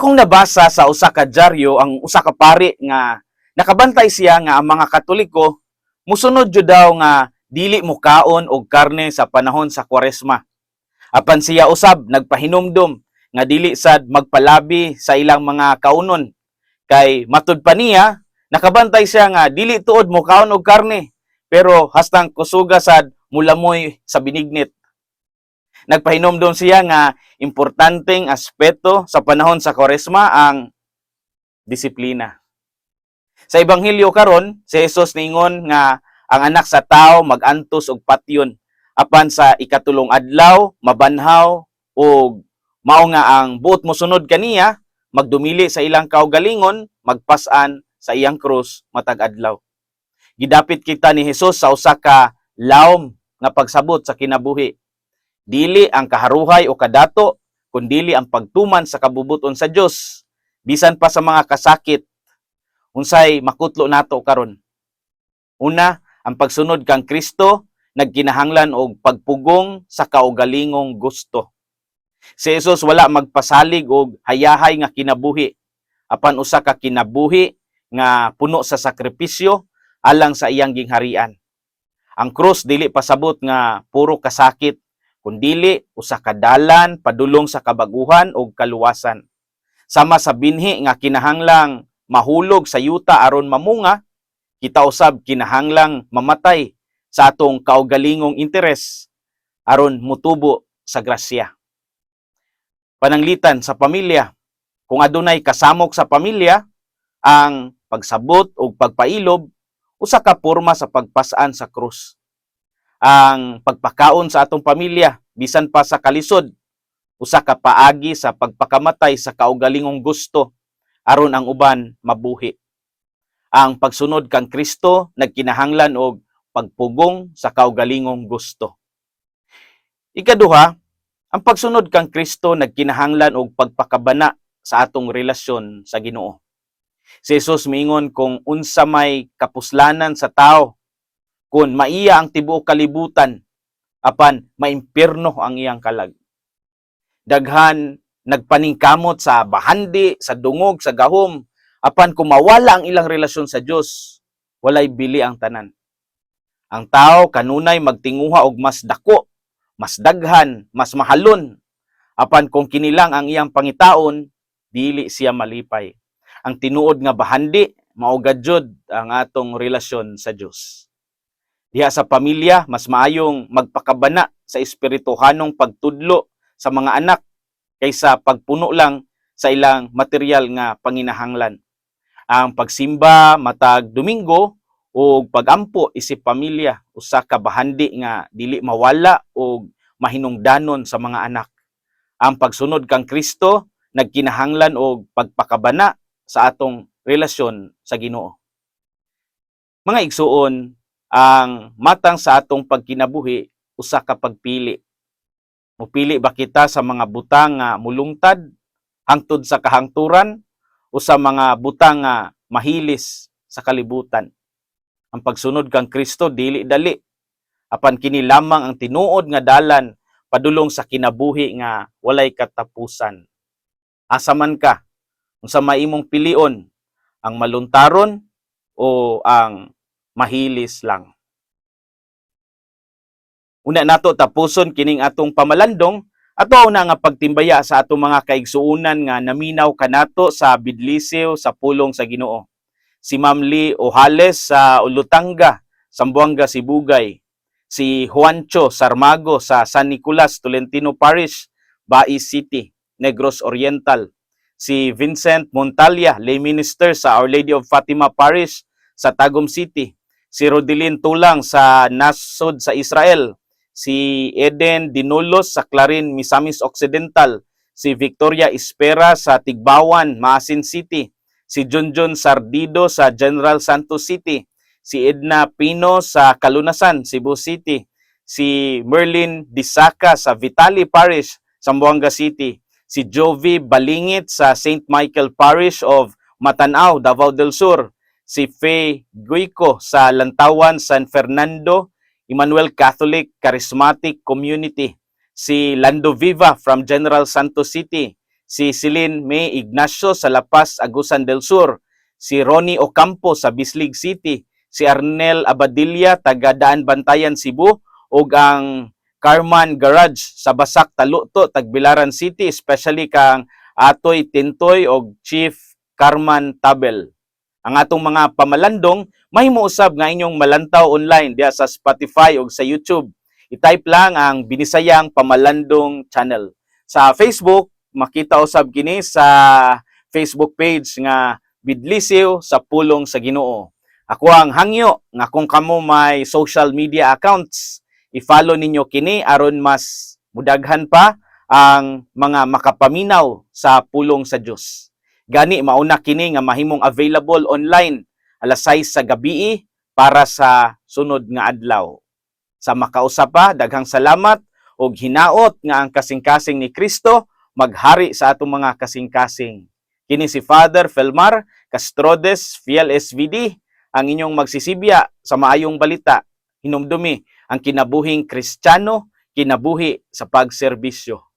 Akong nabasa sa usa ka dyaryo ang usa ka pari nga nakabantay siya nga ang mga Katoliko musunod jud daw nga dili mo kaon og karne sa panahon sa Kwaresma. Apan siya usab nagpahinumdom nga dili sad magpalabi sa ilang mga kaunon kay matud pa niya nakabantay siya nga dili tuod mo kaon og karne pero hastang kusuga sad mulamoy sa binignit. Nagpahinumdom siya nga importanteng aspeto sa panahon sa Kwaresma ang disiplina. Sa ebanghelyo karon, si Jesus ningon nga ang anak sa tao magantos og patyon apan sa ikatulong adlaw mabanhaw og mao nga ang buot mosunod kaniya magdumili sa ilang kaugalingon magpasan sa iyang krus matag adlaw. Gidapit kita ni Jesus sa usa ka lawom nga pagsabot sa kinabuhi. Dili ang kaharuhay o kadato, kundili ang pagtuman sa kabubuton sa Dios bisan pa sa mga kasakit unsay makutlo nato karon. Una, ang pagsunod kang Kristo nagkinahanglan og pagpugong sa kaugalingong gusto. Si Jesus wala magpasalig og hayahay nga kinabuhi apan usa ka kinabuhi nga puno sa sakripisyo alang sa iyang gingharian. Ang krus dili pasabot nga puro kasakit kundili usa ka dalan padulong sa kabaguhan ug kaluwasan. Sama sa binhi nga kinahanglang mahulog sa yuta aron mamunga, kita usab kinahanglang mamatay sa atong kaugalingong interes aron mutubo sa grasya. Pananglitan sa pamilya. Kung adunay kasamok sa pamilya, ang pagsabot o pagpailob usa ka porma sa pagpasaan sa krus. Ang pagpakaon sa atong pamilya bisan pa sa kalisod usa ka paagi sa pagpakamatay sa kaugalingong gusto aron ang uban mabuhi. Ang pagsunod kang Kristo nagkinahanglan og pagpugong sa kaugalingong gusto. Ikaduha, ang pagsunod kang Kristo nagkinahanglan og pagpakabana sa atong relasyon sa Ginoo. Si Jesus miingon kung unsa may kapuslanan sa tao, kung maiya ang tibuok kalibutan, apan maimpierno ang iyang kalag. Daghan nagpaningkamot sa bahandi, sa dungog, sa gahom, apan kung mawala ang ilang relasyon sa Dios, walay bili ang tanan. Ang tao kanunay magtinguha og mas dako, mas daghan, mas mahalon. Apan kung kinilang ang iyang pangitaon, dili siya malipay. Ang tinuod nga bahandi mao gadyod ang atong relasyon sa Dios. Diha sa pamilya, mas maayong magpakabana sa espirituhanong pagtudlo sa mga anak kaysa pagpuno lang sa ilang material nga panginahanglan. Ang pagsimba matag Domingo o pagampo isip pamilya usa ka bahandi nga dili mawala o mahinungdanon sa mga anak. Ang pagsunod kang Kristo nagkinahanglan og pagpakabana sa atong relasyon sa Ginoo. Mga igsuon, ang matang sa atong pagkinabuhi usa ka pagpili. Mupili ba kita sa mga butang nga mulungtad hangtod sa kahangturan o sa mga butang nga mahilis sa kalibutan? Ang pagsunod kang Kristo dili dali. Apan kini lamang ang tinuod nga dalan padulong sa kinabuhi nga walay katapusan. Asa man ka, unsa maimong pilion, ang maluntaron o ang mahilis lang. Una nato tapuson kining atong pamalandong ato na nga pagtimbaya sa atong mga kaigsuunan nga naminaw kanato sa Bidliseo sa pulong sa Ginoo. Si Ma'am Lee Ojales sa Ulutanga, Sambuanga, Sibugay. Si Juancho Sarmago sa San Nicolas, Tolentino Parish, Bai City, Negros Oriental. Si Vincent Montalia, lay minister sa Our Lady of Fatima Parish sa Tagum City. Si Rodilin Tulang sa Nasod sa Israel. Si Eden Dinulos sa Clarin, Misamis Occidental. Si Victoria Espera sa Tigbawan, Maasin City. Si Junjun Sardido sa General Santos City. Si Edna Pino sa Kalunasan, Cebu City. Si Merlin Disaka sa Vitali Parish, Zamboanga City. Si Jovi Balingit sa St. Michael Parish of Matanao, Davao del Sur. Si Faye Guico sa Lantawan, San Fernando, Emmanuel Catholic Charismatic Community. Si Lando Viva from General Santos City. si Celine May Ignacio sa La Paz, Agusan del Sur, si Ronnie Ocampo sa Bislig City, si Arnel Abadilla taga Daan Bantayan, Cebu, ug ang Carman Garage sa Basak, Taluto, Tagbilaran City, especially kang Atoy Tintoy og Chief Carman Tabel. Ang atong mga pamalandong mahimo usab nga inyong malantaw online diya sa Spotify o sa YouTube. I-type lang ang Binisayang Pamalandong Channel. Sa Facebook, makita usab kini sa Facebook page nga Bidlisiw sa Pulong sa Ginoo. Ako ang hangyo nga kung kamo may social media accounts, i-follow ninyo kini aron mas mudaghan pa ang mga makapaminaw sa pulong sa Dios. Gani mauna kini nga mahimong available online alas 6 sa gabi para sa sunod nga adlaw. Sa makausap pa, daghang salamat ug hinaot nga ang kasing-kasing ni Kristo maghari sa atong mga kasing-kasing. Kini si Father Felmar Castrodes, Fiel SVD, ang inyong magsisibya sa maayong balita. Hinumdumi ang kinabuhing Kristiyano, kinabuhi sa pagserbisyo.